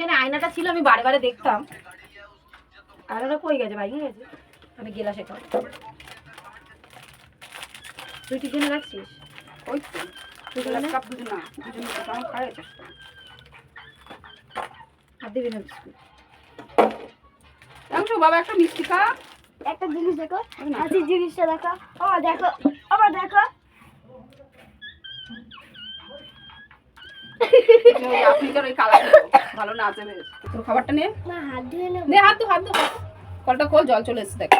এখানে আয়নাটা ছিল আমি বারে বারে দেখতাম। আয়নাটা কই গেছে ভাই? গেছে। আমি গেলা শেখা তুই টিফিনে রাখছিস? ওই তো। তুই? কাপ দুটো না? দুজন খায় আর দিবি না বিস্কুট। অংশু বাবা একটা মিষ্টি খা একটা জিনিস দেখো। হাসির জিনিসটা দেখো। আবার দেখো। আবার দেখো। আপনি তোর ওই কালার ভালো না আছে তোর খাবারটা নে। হাত ধুয়ে নে হাত তো হাত তো কলটা খোল জল চলে এসছে দেখ।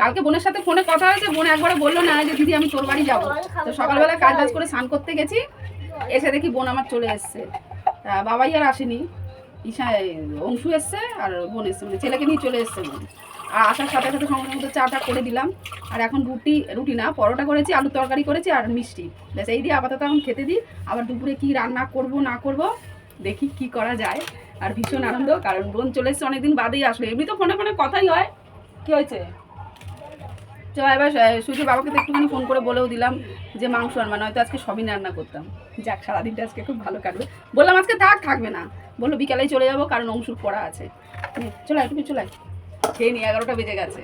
কালকে বোনের সাথে ফোনে কথা হয়েছে বোন একবারে বলল না যে দিদি আমি তোর বাড়ি যাব। তো সকালবেলা কাজ বাজ করে স্নান করতে গেছি। এসে দেখি বোন আমার চলে এসছে। তা বাবাই আর আসেনি। ঈশা অংশু এসছে আর বোন এসছে। মানে ছেলেকে নিয়ে চলে এসছে বোন। আর আসার সাথে সাথে সঙ্গে সঙ্গে চাটা করে দিলাম। আর এখন রুটি রুটি না, পরোটা করেছি আলু তরকারি করেছি আর মিষ্টি। ব্যাস, এই দিয়ে আপাতত এখন খেতে দিই। আবার দুপুরে কি রান্না করব, না করব, দেখি কি করা যায়। আর ভীষণ আনন্দ, কারণ বোন চলে এসছে অনেকদিন বাদেই আসলো। এমনি তো ফোনে ফোনে কথাই হয়। কি হয়েছে? তো এবার সুজি বাবাকে তো একটুখানি ফোন করে বলেও দিলাম যে মাংস আনবা, নয়তো আজকে সবই রান্না করতাম। যাক, সারাদিনটা আজকে খুব ভালো কাটবে। বললাম, আজকে থাক, থাকবে না। বলল, বিকালেই চলে যাব, কারণ অংশুর পড়া আছে। চলে তুমি চলে। খেয়ে নি এগারোটা বেজে গেছে।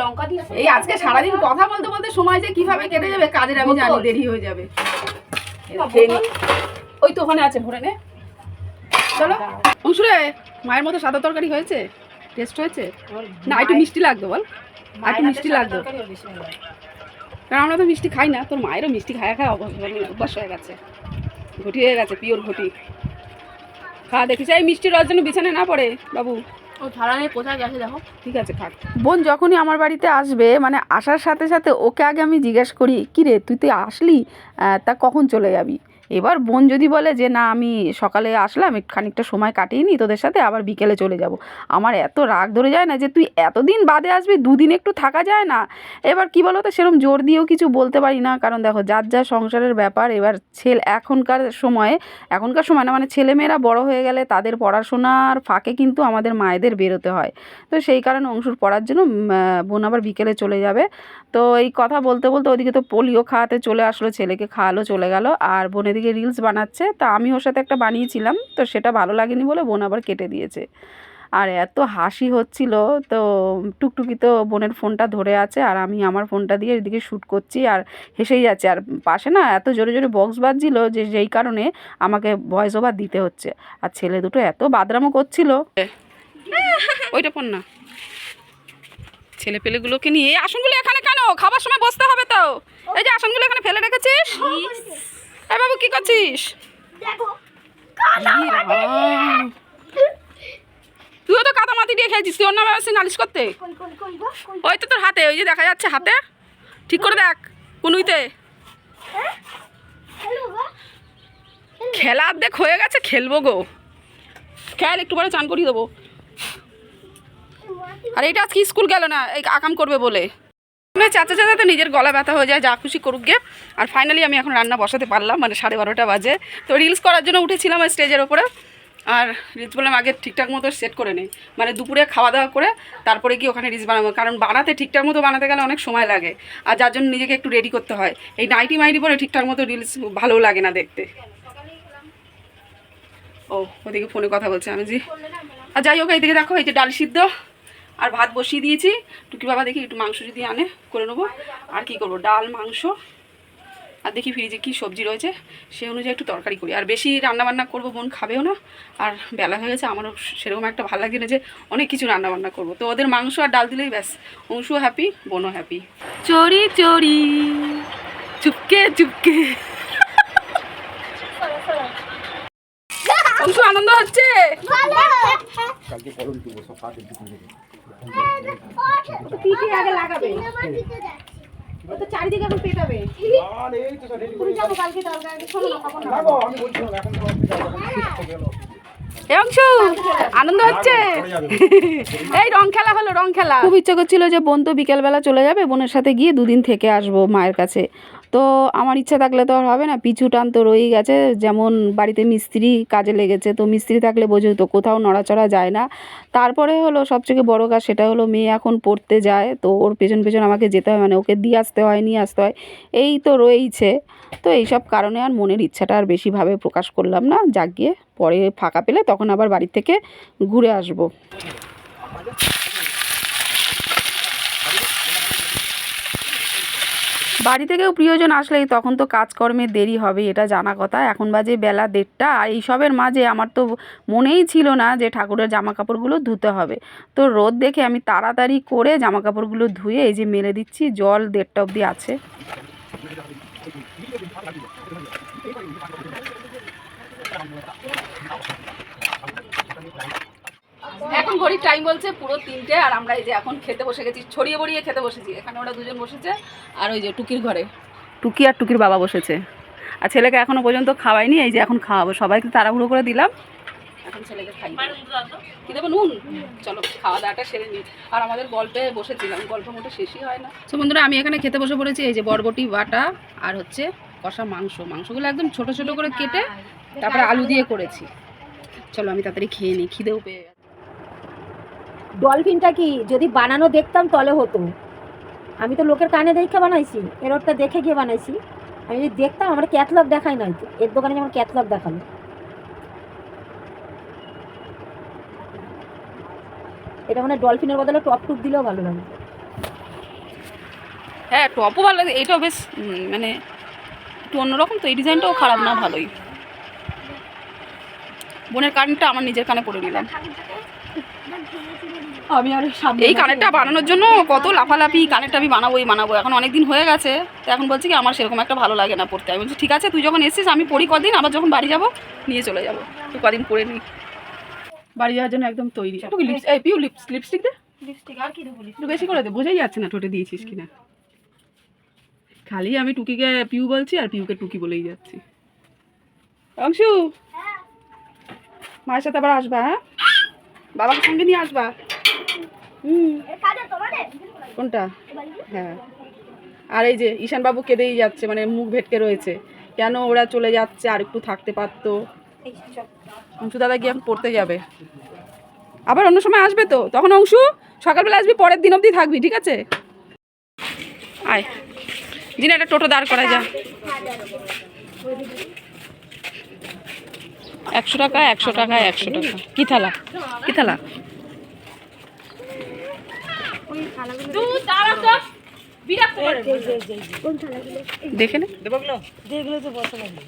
লঙ্কা দিয়ে এই আজকে সারাদিন কথা বলতে বলতে সময় যে কীভাবে কেটে যাবে কাজের আমি জানি দেরি হয়ে যাবে। ওই তো ওখানে আছে ভরে নে। চলো। অংশুরে মায়ের মতো সাদা তরকারি হয়েছে? টেস্ট হয়েছে? না একটু মিষ্টি লাগতো বল। আর একটু মিষ্টি লাগতো কারণ আমরা তো মিষ্টি খাই না তোর মায়েরও মিষ্টি খায়া খায় অভ্যাস মানে অভ্যাস হয়ে গেছে। ঘটি হয়ে গেছে পিওর ঘটি। খাওয়া দেখিস এই মিষ্টি রস যেন বিছানে না পড়ে বাবু। ও থালা নেই কোথায় গেছে দেখো? ঠিক আছে, থাক। বোন যখনই আমার বাড়িতে আসবে মানে আসার সাথে সাথে ওকে আগে আমি জিজ্ঞেস করি কী রে তুই তো আসলি? তা কখন চলে যাবি? এবার বোন যদি বলে যে, না, আমি সকালে আসলাম খানিকটা সময় কাটিয়ে নি তোদের সাথে, আবার বিকেলে চলে যাব। আমার এত রাগ ধরে যায় না যে, তুই এতদিন বাদে আসবি, দুদিন একটু থাকা যায় না? এবার কি বলো তো সেরকম জোর দিয়েও কিছু বলতে পারি না। কারণ দেখো, যার যা সংসারের ব্যাপার, এবার ছেলে, এখনকার সময়ে, এখনকার সময় না মানে ছেলেমেয়েরা বড় হয়ে গেলে তাদের পড়াশোনার ফাঁকে কিন্তু আমাদের মায়েদের বেরোতে হয়। তো সেই কারণে অংশুর পড়ার জন্য বোন আবার বিকেলে চলে যাবে। তো এই কথা বলতে বলতে ওদিকে তো পোলিও খাওয়াতে চলে আসলো, ছেলেকে খাওয়ালো, চলে গেল। আর বোন এদিকে রিলস বানাচ্ছে। তা আমি ওর সাথে একটা বানিয়েছিলাম, তো সেটা ভালো লাগেনি বলে বোন আবার কেটে দিয়েছে। আর এত হাসি হচ্ছিল, তো টুকটুকি তো বোনের ফোনটা ধরে আছে আর আমি আমার ফোনটা দিয়ে এদিকে শ্যুট করছি আর হেসেই যাচ্ছে। আর পাশে না এত জোরে জোরে বক্স বাজছিল যে যেই কারণে আমাকে ভয়েস ওভার দিতে হচ্ছে। আর ছেলে দুটো এত বাদরামো করছিল। ওইটা পর না। ছেলে পেলেগুলোকে নিয়ে আসনগুলো এখানে কেন? খাবার সময় বসতে হবে তো। এই যে আসনগুলো এখানে ফেলে রেখেছিস? কি করছিস দেখো তুইও তো কাদা মাটি দিয়ে খেলছিস তুই অন্য ব্যবস্থা নালিশ করতে? ওই তো তোর হাতে ওই যে দেখা যাচ্ছে হাতে। ঠিক করে দেখ কুনুইতে। খেলা অর্ধেক হয়ে গেছে খেলব গো। খেল একটু পরে চান করিয়ে দেবো। আর এটা আজকে স্কুল গেল না এই আকাম করবে বলে। চাচা চাচাতে নিজের গলা ব্যথা হয়ে যায়, যা খুশি করুক গে। আর ফাইনালি আমি এখন রান্না বসাতে পারলাম মানে সাড়ে বারোটা বাজে। তো রিলস করার জন্য উঠেছিলাম স্টেজের ওপরে আর রিলস বললাম আগে ঠিকঠাক মতো সেট করে নেই। মানে দুপুরে খাওয়া দাওয়া করে তারপরে কি ওখানে রিলস বানাবো। কারণ বানাতে ঠিকঠাক মতো বানাতে গেলে অনেক সময় লাগে। আর যার জন্য নিজেকে একটু রেডি করতে হয়। এই নাইটি মাইটি পরে ঠিকঠাক মতো রিলস ভালো লাগে না দেখতে। ও, ওদিকে ফোনে কথা বলছে আমি জি আর যাই হোক, এইদিকে দেখো, এই যে ডাল সিদ্ধ। আর ভাত বসিয়ে দিয়েছি। টুকি বাবা দেখি একটু মাংস যদি আনে করে নেব। আর কি করব? ডাল মাংস। আর দেখি ফ্রিজে কি সবজি রয়েছে সেই অনুযায়ী একটু তরকারি করি। আর বেশি রান্না বান্না করব বোন খাবেও না। আর বেলা হয়ে গেছে আমারও সেরকম একটা ভালো লাগে না যে অনেক কিছু রান্না বান্না করব। তো ওদের মাংস আর ডাল দিলেই ব্যাস। অংশুও হ্যাপি বোনও হ্যাপি চড়ি চড়ি। চুপকে চুপকে। অংশু আনন্দ হচ্ছে? পিঠে আগে লাগাবে। ও তো চারিদিকে এখন পেটাবে। তুমি যাব কালকে অংশু আনন্দ হচ্ছে? এই রং খেলা হলো রং খেলা। খুব ইচ্ছে করছিল যে বোন তো বিকেলবেলা চলে যাবে বোনের সাথে গিয়ে দুদিন থেকে আসব মায়ের কাছে। তো আমার ইচ্ছা থাকলে তো আর হবে না, পিছু টান তো রয়েই গেছে। যেমন বাড়িতে মিস্ত্রি কাজে লেগেছে, তো মিস্ত্রি থাকলে বোঝোই তো কোথাও নড়াচড়া যায় না। তারপরে হলো সবথেকে বড় কাজ সেটা হলো মেয়ে এখন পড়তে যায়, তো ওর পেছন পেছন আমাকে যেতে হয় মানে ওকে দিয়ে আসতে হয়, নিয়ে আসতে হয়। এই তো রয়েইছে। তো এইসব কারণে আর মনের ইচ্ছাটা আর বেশিভাবে প্রকাশ করলাম না, যাক গিয়ে পরে ফাঁকা পেলে তখন আবার বাড়ি থেকে ঘুরে আসব। বাড়ি থেকেও প্রিয়জন আসলেই তখন তো কাজকর্মে দেরি হবে, এটা জানা কথা। এখন বাজে বেলা দেড়টা, আর এইসবের মাঝে আমার তো মনেই ছিল না যে ঠাকুরের জামা কাপড়গুলো ধুতে হবে। তো রোদ দেখে আমি তাড়াতাড়ি করে জামা কাপড়গুলো ধুয়ে এই যে মেলে দিচ্ছি, জল দেড়টা অবধি আছে। এখন ঘড়ির টাইম বলছে পুরো তিনটে আর আমরা এই যে এখন খেতে বসে গেছি ছড়িয়ে বড়িয়ে খেতে বসেছি। এখানে ওরা দুজন বসেছে আর ওই যে টুকির ঘরে। টুকি আর টুকির বাবা বসেছে। আর ছেলেকে এখনও পর্যন্ত খাওয়াইনি এই যে এখন খাওয়াবো। সবাইকে তাড়াহুড়ো করে দিলাম। এখন ছেলেকে খাই কি দেবো? নুন? চলো খাওয়া দাওয়াটা সেরে নিই। আর আমাদের গল্পে বসেছিলাম গল্প মোটে শেষই হয় না। তো বন্ধুরা আমি এখানে খেতে বসে পড়েছি এই যে বরবটি বাটা আর হচ্ছে কষা মাংস। মাংসগুলো একদম ছোট ছোট করে কেটে তারপরে আলু দিয়ে করেছি। চলো আমি তাড়াতাড়ি খেয়ে নিই খিদেও পেয়ে ডলফিনটা কি যদি বানানো দেখতাম তলে হতো। আমি তো লোকের কানে দেখে বানাইছি এর এরোরটা দেখে গিয়ে বানাইছি। আমি যদি দেখতাম আমার ক্যাথলগ দেখাই নাই। তো এর দোকানে যেমন ক্যাথলগ দেখাল। এটা মানে ডলফিনের বদলে টপ টুপ দিলেও ভালো লাগে। হ্যাঁ টপও ভালো লাগে। এটাও বেশ মানে একটু অন্যরকম তো এই ডিজাইনটাও খারাপ না ভালোই। বোনের কানটা আমার নিজের কানে পরে নিলাম। আমি আর এই কানেরটা বানানোর জন্য কত লাফালাফি কানেরটা আমি বানাবোই বানাবো। এখন অনেক দিন হয়ে গেছে তো এখন বলছি কি আমার সেরকম একটা ভালো লাগে না পড়তে। আমি বলছি ঠিক আছে তুই যখন এসেছিস আমি পড়ি কদিন আবার যখন বাড়ি যাব নিয়ে চলে যাব। তুই কদিন পরে নিই। বাড়ি যাওয়ার জন্য একদম তৈরি। এই পিউ লিপস লিপস্টিক দে। লিপস্টিক আর কি দেবো একটু বেশি করে দে বোঝাই যাচ্ছে না ঠোঁটে দিয়েছিস কিনা। খালি আমি টুকিকে পিউ বলছি আর পিউকে টুকি বলেই যাচ্ছি। অংশু মায়ের সাথে আবার আসবা হ্যাঁ? বাবাকে সঙ্গে নিয়ে আসবা। কোনটা? হ্যাঁ। আর এই যে ঈশান বাবু কেঁদেই যাচ্ছে মানে মুখ ভেটকে রয়েছে। কেন ওরা চলে যাচ্ছে? আর একটু থাকতে পারতো। অংশু দাদা গিয়ে পড়তে যাবে। আবার অন্য সময় আসবে তো? তখন অংশু সকালবেলা আসবি পরের দিন অবধি থাকবি ঠিক আছে? আয়। দিন একটা টোটো দাঁড় করা যা। একশো টাকা একশো টাকা একশো টাকা। কি থালা? কি থালা? দেখে। নে। দেখলে তো বসা লাগে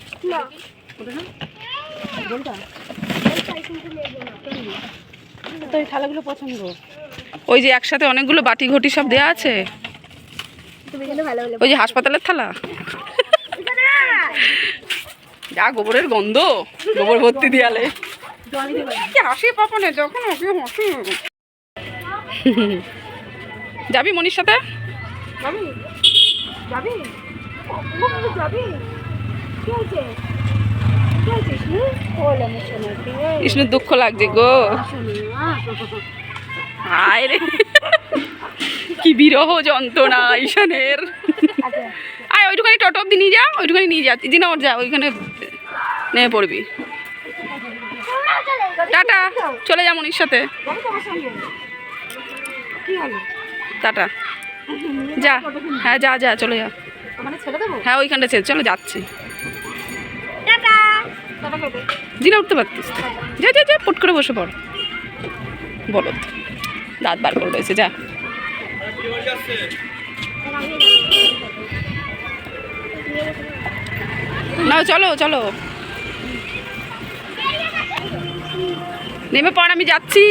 তো এই থালাগুলো পছন্দ। ওই যে একসাথে অনেকগুলো বাটি ঘটি সব দেয়া আছে। ওই যে হাসপাতালের থালা। যা গোবরের গন্ধ। গোবর ভর্তি দিয়ালে। হাসি পাপনে যখন ওকে হাসি। যাবি মনির সাথে? বিষ্ণুর দুঃখ লাগছে গো। হায় রে। কি বিরহ যন্ত্রণা ঈশানের। আয় ওইটুখানি টোটো অব্দি নিয়ে যা ওইটুখানি নিয়ে যা। দিনা ওর যা ওইখানে নেমে পড়বি। টাটা চলে যা মনির সাথে। কি হলো? টাটা। যা হ্যাঁ যা যা চলে যা। ওখানে ছেড়ে দেবো? হ্যাঁ ওইখানটা ছেড়ে চলো যাচ্ছি। জিনা উঠতে পারতিস। যা যা যা পট করে বসে পড়। বলো তো। দাঁত বার করে রয়েছে যা। না চলো চলো। নেমে পড় আমি যাচ্ছি।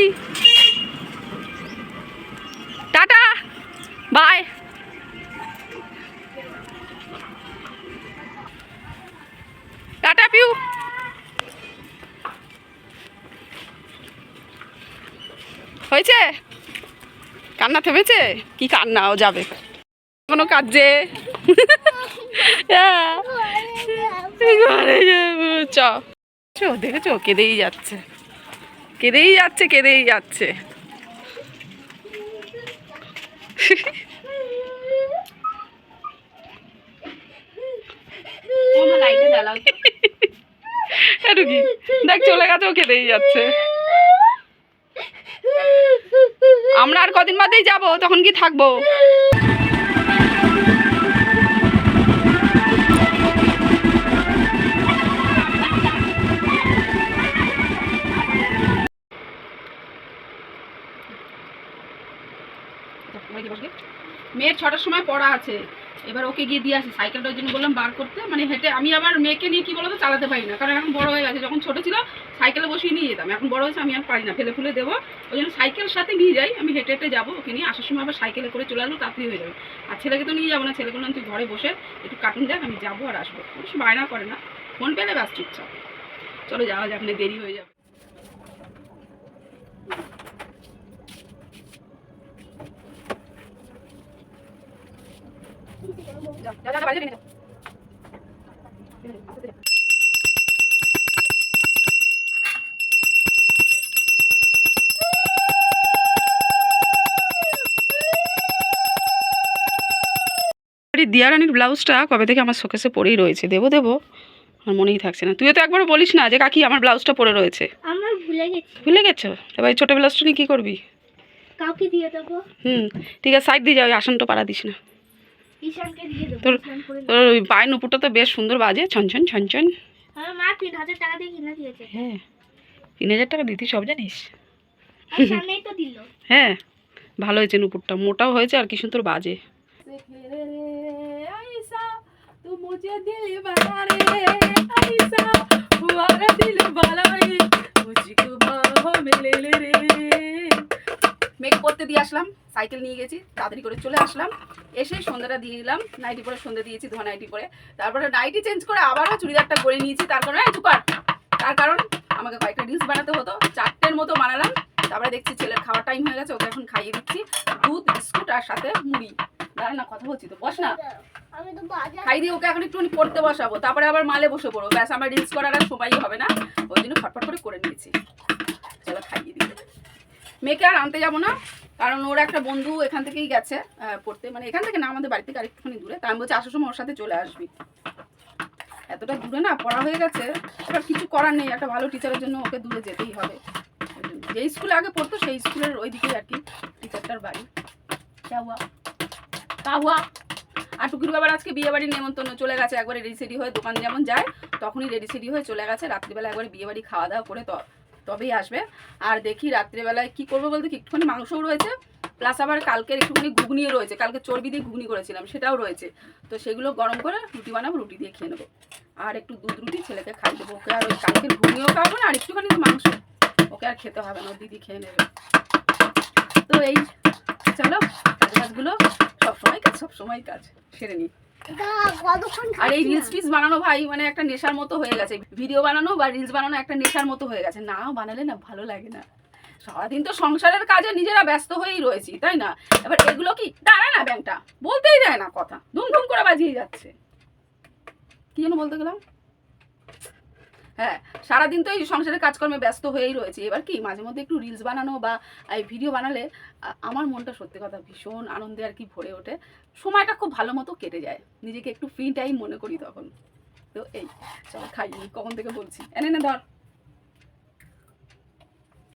বাই টাটা পিউ হয়েছে? কান্না থেমেছে? কি কান্নাও যাবে। কোনো কাজে? হ্যাঁ। চ, দেখেছ? কেঁদেই যাচ্ছে। কেঁদেই যাচ্ছে কেঁদেই যাচ্ছে। একটু কি দেখ চলে গেছে ও খেতেই যাচ্ছে। আমরা আর কদিন বাদেই যাব তখন কি থাকব? মেয়ের ছটার সময় পড়া আছে। এবার ওকে গিয়ে দিয়ে আসি, সাইকেলটা ওই জন্য বললাম বার করতে মানে হেঁটে আমি আবার মেয়েকে নিয়ে কি বলতো, চালাতে পারি না, কারণ এখন বড় হয়ে গেছে, যখন ছোট ছিল সাইকেলে বসিয়ে নিয়ে যেতাম, এখন বড় হয়েছে আমি আর পারি না, ফেলে ফুলে দেবো, ওই জন্য সাইকেল সাথে নিয়ে যাই, আমি হেঁটে হেঁটে যাব, ওকে নিয়ে আসার সময় আবার সাইকেলে করে চলে আসব, তাড়াতাড়ি হয়ে যাবে, আর ছেলেকে তো নিয়ে যাব না, ছেলেকে তুই ঘরে বসে একটু কার্টুন দেখ, আমি যাব আর আসব অবশ্য বায়না করে না ফোন পেলে ব্যাস চুপচাপ, চলো যাওয়া যাক না দেরি হয়ে যাবে যাও, যাও, যাও, বাইরে নিয়ে যাও। দিয়ারানির ব্লাউজটা কবে থেকে আমার শোকেসে পরেই রয়েছে? দেবো দেবো। আমার মনেই থাকছে না। তুইও তো একবারও বলিস না যে কাকি আমার ব্লাউজটা পরে রয়েছে। আমার ভুলে গেছি। ভুলে গেছো? এবার ছোটো ব্লাউজটা নিয়ে কী করবি? কাউকে দিয়ে দেবো। হুম ঠিক আছে সাইড দিয়ে যাও আসনটা পাড়া দিস না। তোর- ওই পায়ের নুপুরটা তো বেশ সুন্দর বাজে ছনছন ছনছন আমার মা তিন হাজার টাকা দিয়ে কিনে দিয়েছে। হ্যাঁ। তিন হাজার টাকা দিতি সব জানিস। আর সামনেই তো দিল। হ্যাঁ ভালো হয়েছে নুপুরটা। মোটাও হয়েছে আর কি সুন্দর বাজে। মেক করতে দিয়ে আসলাম সাইকেল নিয়ে গেছি তাড়াতাড়ি করে চলে আসলাম। এসে সন্ধ্যাটা দিয়ে দিলাম নাইটি পরে সন্ধ্যা দিয়েছি ধোয়া নাইটি পরে। তারপরে নাইটি চেঞ্জ করে আবারও চুড়িদারটা করে নিয়েছি তার কারণে এই চুপার তার কারণ আমাকে কয়েকটা রিলস বানাতে হতো চারটের মতো বানালাম। তারপরে দেখছি ছেলের খাওয়ার টাইম হয়ে গেছে ওকে এখন খাইয়ে দিচ্ছি দুধ বিস্কুট আর সাথে মুড়ি। দাঁড়া না কথা বলছি তো বস না। আমি তো খাই দিয়ে ওকে এখন একটুখানি পড়তে বসাবো তারপরে আবার মালে বসে পড়ব। ব্যাস আমার রিলস করার আর সময়ই হবে না ওই জন্য ফটফট করে করে নিয়েছি। চলো খাইয়ে দিই। মেয়েকে আর আনতে যাব না কারণ ওর একটা বন্ধু এখান থেকেই গেছে পড়তে। মানে এখান থেকে না, আমাদের বাড়ি থেকে আরেকটুখানি দূরে। তাই আমি বলছি, আসার সময় ওর সাথে চলে আসবি। এতটা দূরে না, পড়া হয়ে গেছে। এবার কিছু করার নেই, একটা ভালো টিচারের জন্য ওকে দূরে যেতেই হবে। যেই স্কুলে আগে পড়তো, সেই স্কুলের ওই দিকেই আর কি টিচারটার বাড়ি। কাহুয়া কাহুয়া আর টুকুর বাবার আজকে বিয়ে বাড়ির নেমন্তন্ন চলে গেছে, একবারে রেডি সেডি হয়ে দোকান যেমন যায়, তখনই রেডি সেডি হয়ে চলে গেছে। রাত্রিবেলা একবারে বিয়ে বাড়ি খাওয়া দাওয়া করে ত- তবেই আসবে। আর দেখি রাত্রিবেলায় কি করব বলতে একটুখানি মাংসও রয়েছে প্লাস আবার কালকের একটুখানি ঘুগনিও রয়েছে। কালকে চর্বি দিয়ে ঘুগনি করেছিলাম, সেটাও রয়েছে। তো সেগুলো গরম করে রুটি বানাবো, রুটি দিয়ে খেয়ে নেব। আর একটু দুধ রুটি ছেলেকে খাই দেবো। ওকে আর ওই কালকের ঘুগনিও খাওয়াবো না, আর একটুখানি মাংস। ওকে আর খেতে হবে না দিদি খেয়ে নেবে। তো এই, চলো কাজ কাজগুলো সবসময় কাজ সবসময় কাজ, সেরে নিই। আর এই রিলস টিলস বানানো ভাই মানে একটা নেশার মতো হয়ে গেছে। ভিডিও বানানো বা রিলস বানানো একটা নেশার মতো হয়ে গেছে। না বানালে না ভালো লাগে না। সারাদিন তো সংসারের কাজে নিজেরা ব্যস্ত হয়েই রয়েছি তাই না? এবার এগুলো কি? দাঁড়ায় না ব্যাংকটা। বলতেই দেয় না কথা। ধুম ধুম করে বাজিয়ে যাচ্ছে। কি যেন বলতে গেলাম? হ্যাঁ সারাদিন তো এই সংসারের কাজকর্মে ব্যস্ত হয়েই রয়েছে। এবার কি, মাঝে মধ্যে একটু রিলস বানানো বা, এই ভিডিও বানালে আমার মনটা সত্যি কথা ভীষণ আনন্দে আর কি ভরে ওঠে। সময়টা খুব ভালো মতো কেটে যায়। নিজেকে একটু ফ্রি টাইম মনে করি তখন। তো এই, চল খাই, কখন থেকে বলছি। এনে না ধর।